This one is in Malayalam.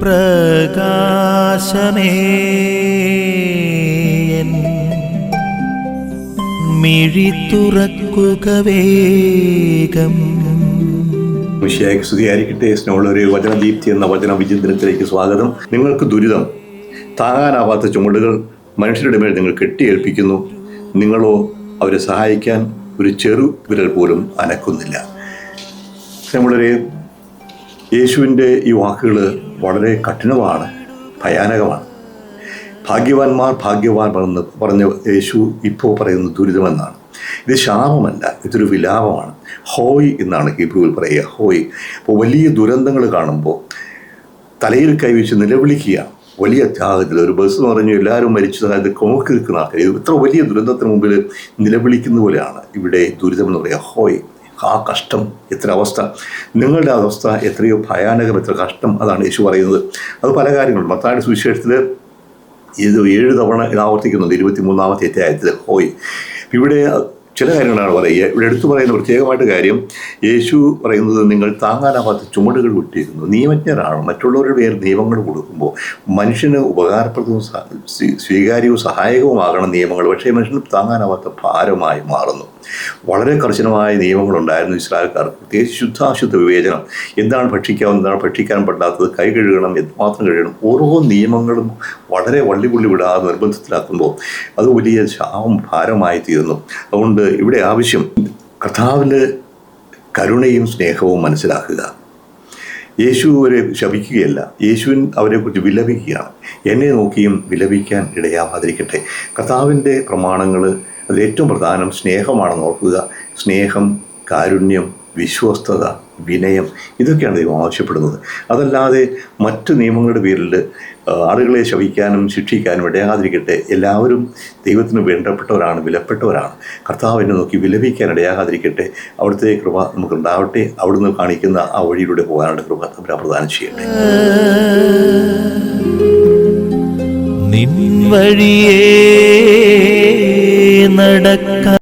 പ്രകാശമേ. മിഴി തുറക്കുക വേഗം. വിഷയായി സ്തുതിയായിരിക്കട്ടെ. സ്നേഹമുള്ളൊരു വചനദീപ്തി എന്ന വചന വിചിന്തനത്തിലേക്ക് സ്വാഗതം. നിങ്ങൾക്ക് ദുരിതം താങ്ങാനാവാത്ത ചുമടുകൾ മനുഷ്യരുടെ മേൽ നിങ്ങൾ കെട്ടിയേൽപ്പിക്കുന്നു. നിങ്ങളോ അവരെ സഹായിക്കാൻ ഒരു ചെറു വിരൽ പോലും അനക്കുന്നില്ല. സ്നേഹമുള്ളവരെ യേശുവിന്റെ ഈ വാക്കുകൾ വളരെ കഠിനമാണ് ഭയാനകമാണ്. ഭാഗ്യവാന്മാർ ഭാഗ്യവാൻ പറഞ്ഞ് പറഞ്ഞ യേശു ഇപ്പോൾ പറയുന്ന ദുരിതമെന്നാണ്. ഇത് ശാപമല്ല ഇതൊരു വിലാപമാണ്. ഹോയ് എന്നാണ് ഹീബ്രുവിൽ പറയുക ഹോയ്. അപ്പോൾ വലിയ ദുരന്തങ്ങൾ കാണുമ്പോൾ തലയിൽ കൈവച്ച് നിലവിളിക്കുകയാണ് വലിയ ത്യാഗത്തിൽ. ഒരു ബസ് എന്ന് പറഞ്ഞു എല്ലാവരും മരിച്ചു അത് നോക്കി നിൽക്കുന്ന ആൾക്കാർ. ഇത് ഇത്ര വലിയ ദുരന്തത്തിന് മുമ്പിൽ നിലവിളിക്കുന്ന പോലെയാണ് ഇവിടെ ദുരിതം എന്ന് പറയുക ഹോയ്. ആ കഷ്ടം എത്ര അവസ്ഥ. നിങ്ങളുടെ അവസ്ഥ എത്രയോ ഭയാനകം എത്ര കഷ്ടം അതാണ് യേശു പറയുന്നത്. അത് പല കാര്യങ്ങളും. മത്താടി സുവിശേഷത്തിൽ ഇത് ഏഴ് തവണ ഇത് ആവർത്തിക്കുന്നുണ്ട്. ഇരുപത്തി മൂന്നാമത്തെ അധ്യായത്തിൽ ഹോയ് ഇവിടെ ചില കാര്യങ്ങളാണ് പറയുക. ഇവിടെ എടുത്തു പറയുന്ന പ്രത്യേകമായിട്ട് കാര്യം യേശു പറയുന്നത് നിങ്ങൾ താങ്ങാനാവാത്ത ചുമടുകൾ വിട്ടിരിക്കുന്നു നിയമജ്ഞരാണ്? മറ്റുള്ളവരുടെ പേര് നിയമങ്ങൾ കൊടുക്കുമ്പോൾ മനുഷ്യന് ഉപകാരപ്രദവും സ്വീകാര്യവും സഹായകവുമാകണം നിയമങ്ങൾ. പക്ഷേ മനുഷ്യന് താങ്ങാനാവാത്ത ഭാരമായി മാറുന്നു. വളരെ കർശനമായ നിയമങ്ങളുണ്ടായിരുന്നു ഇസ്രായേൽക്കാർക്ക്. പ്രത്യേകിച്ച് ശുദ്ധാശുദ്ധ വിവേചനം. എന്താണ് ഭക്ഷിക്കാവുന്ന എന്താണ് ഭക്ഷിക്കാൻ പറ്റാത്തത് കൈ കഴുകണം എന്തുമാത്രം കഴുകണം? ഓരോ നിയമങ്ങളും വളരെ വള്ളിപുള്ളി വിടാതെ നിർബന്ധത്തിലാക്കുമ്പോൾ അത് വലിയ ശാപം ഭാരമായി തീരുന്നു. അതുകൊണ്ട് ഇവിടെ ആവശ്യം കർത്താവിന് കരുണയും സ്നേഹവും മനസ്സിലാക്കുക. യേശു അവരെ ശപിക്കുകയല്ല. യേശുവിൻ അവരെക്കുറിച്ച് വിലപിക്കുകയാണ്. എന്നെ നോക്കിയും വിലപിക്കാൻ ഇടയാവാതിരിക്കട്ടെ. കർത്താവിന്റെ പ്രമാണങ്ങൾ അതിൽ ഏറ്റവും പ്രധാനം സ്നേഹമാണെന്ന് ഓർക്കുക. സ്നേഹം കാരുണ്യം വിശ്വസ്തത വിനയം ഇതൊക്കെയാണ് ദൈവം ആവശ്യപ്പെടുന്നത്. അതല്ലാതെ മറ്റ് നിയമങ്ങളുടെ പേരിൽ ആളുകളെ ശവിക്കാനും ശിക്ഷിക്കാനും ഇടയാകാതിരിക്കട്ടെ. എല്ലാവരും ദൈവത്തിന് വേണ്ടപ്പെട്ടവരാണ് വിലപ്പെട്ടവരാണ്. കർത്താവിനെ നോക്കി വിലപിക്കാൻ ഇടയാകാതിരിക്കട്ടെ. അവിടുത്തെ കൃപ നമുക്കുണ്ടാവട്ടെ. അവിടുന്ന് കാണിക്കുന്ന ആ വഴിയിലൂടെ പോകാനുള്ള കൃപ തമ്മിൽ പ്രദാനം ചെയ്യട്ടെ. നിൻ വഴിയേ നടക്ക